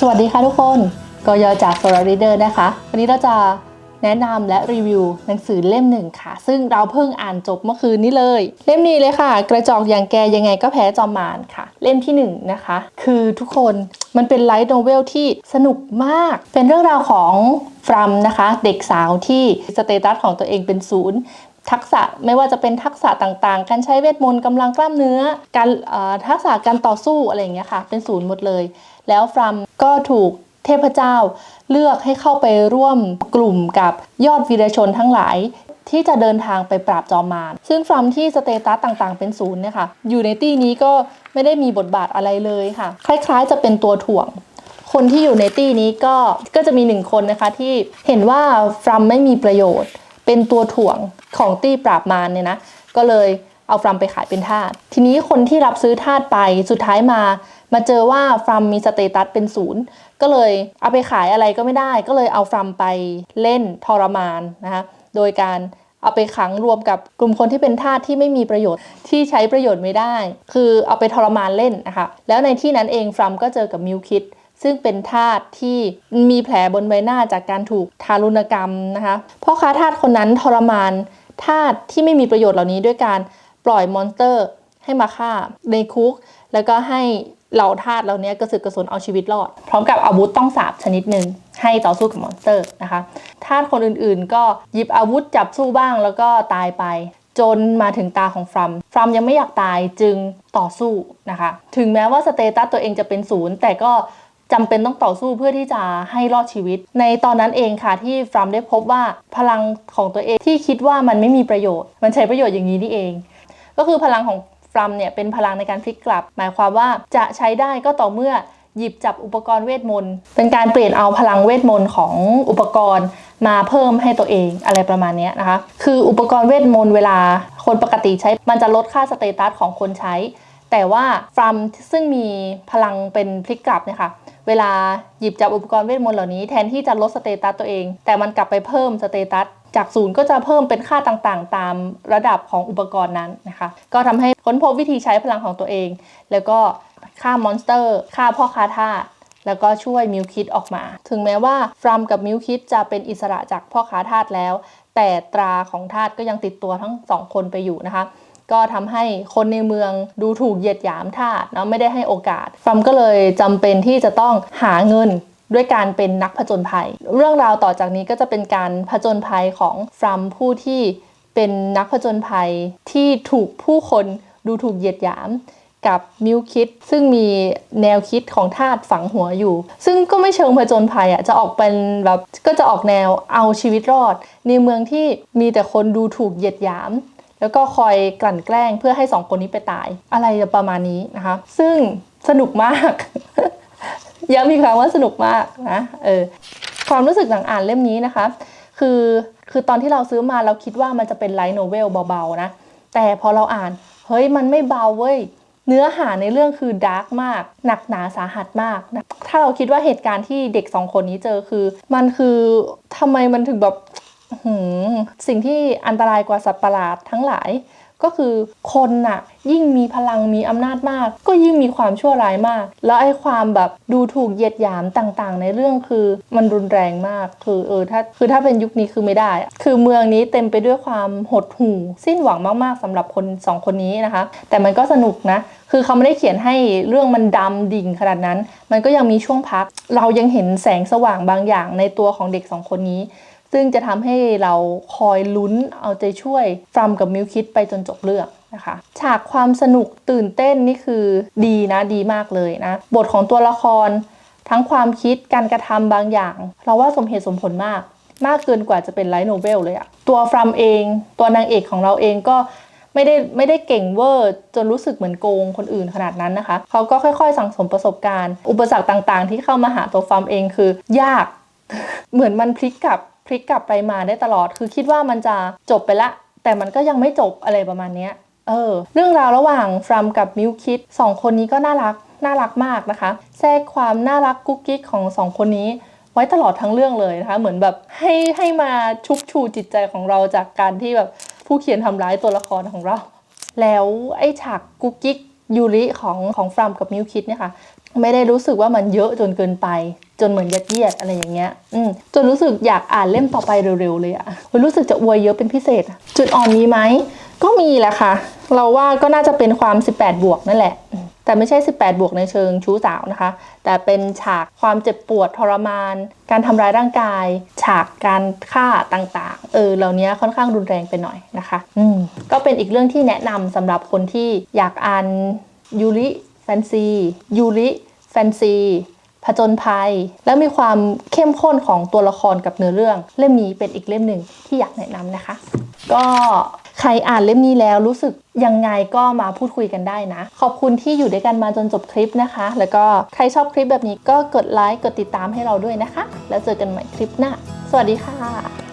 สวัสดีค่ะทุกคนกยจาก s o l a r Reader นะคะ วันนี้เราจะแนะนำและรีวิวหนังสือเล่มหนึ่งค่ะ ซึ่งเราเพิ่งอ่านจบเมื่อคืนนี้เลย เล่มนี้เลยค่ะ กระจอกอย่างแกยังไงก็แพ้จอมมารค่ะ เล่มที่หนึ่งนะคะ คือทุกคนมันเป็นไลท์โนเวลที่สนุกมาก เป็นเรื่องราวของฟรัมนะคะ เด็กสาวที่สเตตัสของตัวเองเป็นศูนย์ทักษะไม่ว่าจะเป็นทักษะต่างๆ การใช้เวทมนต์กำลังกล้ามเนื้อ การทักษะการต่อสู้อะไรอย่างเงี้ยค่ะ เป็นศูนย์หมดเลย แล้วฟรัม ก็ถูกเทพเจ้าเลือกให้เข้าไปร่วมกลุ่มกับยอดวีรชนทั้งหลายที่จะเดินทางไปปราบจอมมาร ซึ่งฟรัมที่สเตตัสต่างๆ เป็นศูนย์เนี่ยค่ะ อยู่ในตี้นี้ก็ไม่ได้มีบทบาทอะไรเลยค่ะ คล้ายๆ จะเป็นตัวถ่วง คนที่อยู่ในตี้นี้ก็ก็จะมีหนึ่งคนนะคะที่เห็นว่าฟรัมไม่มีประโยชน์ เป็นตัวถ่วงของตี้ปราบมารเนี่ยนะ ก็เลยเอาฟรัมไปขายเป็นทาส ทีนี้คนที่รับซื้อทาสไปสุดท้ายมา มาเจอว่าฟรัมมีสเตตัสเป็นศูนย์ก็เลยเอาไปขายอะไรก็ไม่ได้ ก็เลยเอาฟรัมไปเล่นทรมานนะคะโดยการเอาไปขังรวมกับกลุ่มคนที่เป็นทาสที่ไม่มีประโยชน์ที่ใช้ประโยชน์ไม่ได้ คือเอาไปทรมานเล่นนะคะแล้วในที่นั้นเองฟรัมก็เจอกับมิวคิดซึ่งเป็นทาสที่มีแผลบนใบหน้าจากการถูกทารุณกรรมนะคะพ่อค้าทาสคนนั้นทรมานทาสที่ไม่มีประโยชน์เหล่านี้ด้วยการปล่อยมอนสเตอร์ ให้มาฆ่าในคุก แล้วก็ให้เหล่าทาสเหล่านี้กระสือกระสนเอาชีวิตรอด พร้อมกับอาวุธต้องสาบชนิดหนึ่งให้ต่อสู้กับมอนสเตอร์นะคะทาสคนอื่นๆ ก็หยิบอาวุธจับสู้บ้างแล้วก็ตายไป จนมาถึงตาของฟรัม ฟรัมยังไม่อยากตายจึงต่อสู้นะคะ ถึงแม้ว่าสเตตัสตัวเองจะเป็นศูนย์แต่ก็จำเป็นต้องต่อสู้เพื่อที่จะให้รอดชีวิต ในตอนนั้นเองค่ะที่ฟรัมได้พบว่าพลังของตัวเองที่คิดว่ามันไม่มีประโยชน์ มันใช้ประโยชน์อย่างนี้นี่เอง ก็คือพลังของ รัมเนี่ยเป็นพลังในการพลิกกลับ หมายความว่าจะใช้ได้ก็ต่อเมื่อหยิบจับอุปกรณ์เวทมนต์ เป็นการเปลี่ยนเอาพลังเวทมนต์ของอุปกรณ์มาเพิ่มให้ตัวเองอะไรประมาณนี้นะคะ คืออุปกรณ์เวทมนต์เวลาคนปกติใช้มันจะลดค่าสเตตัสของคนใช้ แต่ว่าฟรัมซึ่งมีพลังเป็นพลิกกลับเนี่ยค่ะเวลาหยิบจับอุปกรณ์เวทมนต์เหล่านี้แทนที่จะลดสเตตัสตัวเอง แต่มันกลับไปเพิ่มสเตตัส จากศูนย์ก็จะเพิ่มเป็นค่าต่างๆ ตามระดับของอุปกรณ์นั้นนะคะ ก็ทำให้ค้นพบวิธีใช้พลังของตัวเอง แล้วก็ฆ่ามอนสเตอร์ฆ่าพ่อค้าทาสแล้วก็ช่วยมิวคิดออกมา ถึงแม้ว่าฟรัมกับมิวคิดจะเป็นอิสระจากพ่อค้าทาสแล้ว แต่ตราของทาสก็ยังติดตัวทั้งสองคนไปอยู่นะคะ ก็ทำให้คนในเมืองดูถูกเหยียดหยามทาสเนาะไม่ได้ให้โอกาสฟรัมก็เลยจำเป็นที่จะต้องหาเงิน ด้วยการเป็นนักผจญภัย เรื่องราวต่อจากนี้ก็จะเป็นการผจญภัยของฟรัมผู้ที่เป็นนักผจญภัยที่ถูกผู้คนดูถูกเหยียดหยามกับมิวคิดซึ่งมีแนวคิดของทาสฝังหัวอยู่ ซึ่งก็ไม่เชิงผจญภัยอะจะออกเป็นแบบก็จะออกแนวเอาชีวิตรอด ในเมืองที่มีแต่คนดูถูกเหยียดหยาม แล้วก็คอยกลั่นแกล้งเพื่อให้สองคนนี้ไปตาย อะไรประมาณนี้นะคะ ซึ่งสนุกมาก ย้ำอีกครั้งว่าสนุกมากนะเออความรู้สึกหลังอ่านเล่มนี้นะคะ คือคือตอนที่เราซื้อมาเราคิดว่ามันจะเป็นไลท์โนเวลเบาๆนะแต่พอเราอ่านเฮ้ยมันไม่เบาเว้ยเนื้อหาในเรื่องคือดาร์กมาก หนักหนาสาหัสมากนะถ้าเราคิดว่าเหตุการณ์ที่เด็กสองคนนี้เจอคือ มันคือทำไมมันถึงแบบหืมสิ่งที่อันตรายกว่าสัตว์ประหลาดทั้งหลาย ก็คือคนน่ะ ยิ่งมีพลังมีอำนาจมาก ก็ยิ่งมีความชั่วร้ายมาก แล้วไอ้ความแบบดูถูกเหยียดหยามต่างๆ ในเรื่องคือมันรุนแรงมาก คือเออถ้าคือถ้าเป็นยุคนี้คือไม่ได้อะคือเมืองนี้เต็มไปด้วยความหดหู่สิ้นหวังมากๆสำหรับคนสองคนนี้นะคะ แต่มันก็สนุกนะคือเขาไม่ได้เขียนให้เรื่องมันดำดิ่งขนาดนั้น มันก็ยังมีช่วงพัก เรายังเห็นแสงสว่างบางอย่างในตัวของเด็กสองคนนี้ ซึ่งจะทำให้เราคอยลุ้นเอาใจช่วยฟรัมกับมิวคิดไปจนจบเรื่องนะคะ ฉากความสนุกตื่นเต้นนี่คือดีนะดีมากเลยนะ บทของตัวละคร ทั้งความคิดการกระทำบางอย่าง เราว่าสมเหตุสมผลมาก มากเกินกว่าจะเป็นไลท์โนเวลเลยอะตัวฟรัมเอง ตัวนางเอกของเราเองก็ไม่ได้ไม่ได้เก่งเวอร์จนรู้สึกเหมือนโกงคนอื่นขนาดนั้นนะคะ เขาก็ค่อยๆ สั่งสมประสบการณ์ อุปสรรคต่างๆ ที่เข้ามาหาตัวฟรัมเองคือยาก เหมือนมันพลิกกลับ พลิกกลับไปมาได้ตลอด คือคิดว่ามันจะจบไปละ แต่มันก็ยังไม่จบอะไรประมาณเนี้ยเออ เรื่องราวระหว่างฟรัมกับมิวคิดสองคนนี้ก็น่ารักน่ารักมากนะคะ แทรกความน่ารักกุ๊กกิ๊กของสองคนนี้ไว้ตลอดทั้งเรื่องเลยนะคะ เหมือนแบบให้ให้มาชุบชูจิตใจของเราจากการที่แบบผู้เขียนทำร้ายตัวละครของเรา แล้วไอ้ฉากกุ๊กกิ๊กยูริของของฟรัมกับมิวคิดเนี่ยค่ะ ไม่ได้รู้สึกว่ามันเยอะจนเกินไป จนเหมือนยัดเยียดอะไรอย่างเงี้ยอืมจนรู้สึกอยากอ่านเล่มต่อไปเร็วๆเลยอะรู้สึกจะอวยเยอะเป็นพิเศษ จุดอ่อนมีไหมก็มีแหละค่ะ เราว่าก็น่าจะเป็นความ 18 บวกนั่นแหละ แต่ไม่ใช่ 18 บวกในเชิงชู้สาวนะคะ แต่เป็นฉากความเจ็บปวดทรมาน การทำร้ายร่างกาย ฉากการฆ่าต่างๆ เออ เหล่านี้ค่อนข้างรุนแรงไปหน่อยนะคะ อืม ก็เป็นอีกเรื่องที่แนะนำสำหรับคนที่อยากอ่านยูริแฟนซียูริ ฟนซีผจญภัย แล้วมีความเข้มข้นของตัวละครกับเนื้อเรื่อง เล่มนี้เป็นอีกเล่มหนึ่งที่อยากแนะนำนะคะ ก็ใครอ่านเล่มนี้แล้วรู้สึกยังไงก็มาพูดคุยกันได้นะ ขอบคุณที่อยู่ด้วยกันมาจนจบคลิปนะคะ แล้วก็ใครชอบคลิปแบบนี้ก็กดไลค์กดติดตามให้เราด้วยนะคะ แล้วเจอกันใหม่คลิปหน้า สวัสดีค่ะ